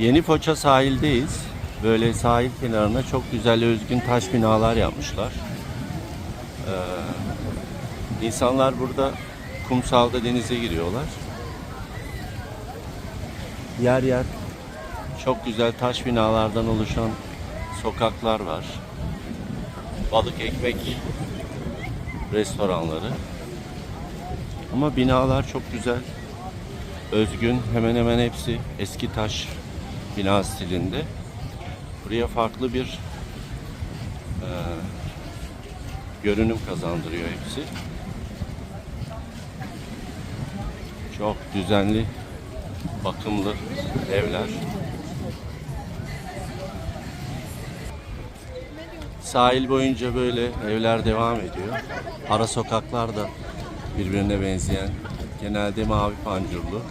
Yeni Foça sahildeyiz. Böyle sahil kenarına çok güzel özgün taş binalar yapmışlar. Ee, insanlar burada kumsalda denize giriyorlar. Yer yer çok güzel taş binalardan oluşan sokaklar var. Balık ekmek restoranları. Ama binalar çok güzel. Özgün hemen hemen hepsi eski taş bina stilinde. Buraya farklı bir e, görünüm kazandırıyor hepsi. Çok düzenli, bakımlı evler. Sahil boyunca böyle evler devam ediyor. Ara sokaklar da birbirine benzeyen, genelde mavi pancurlu.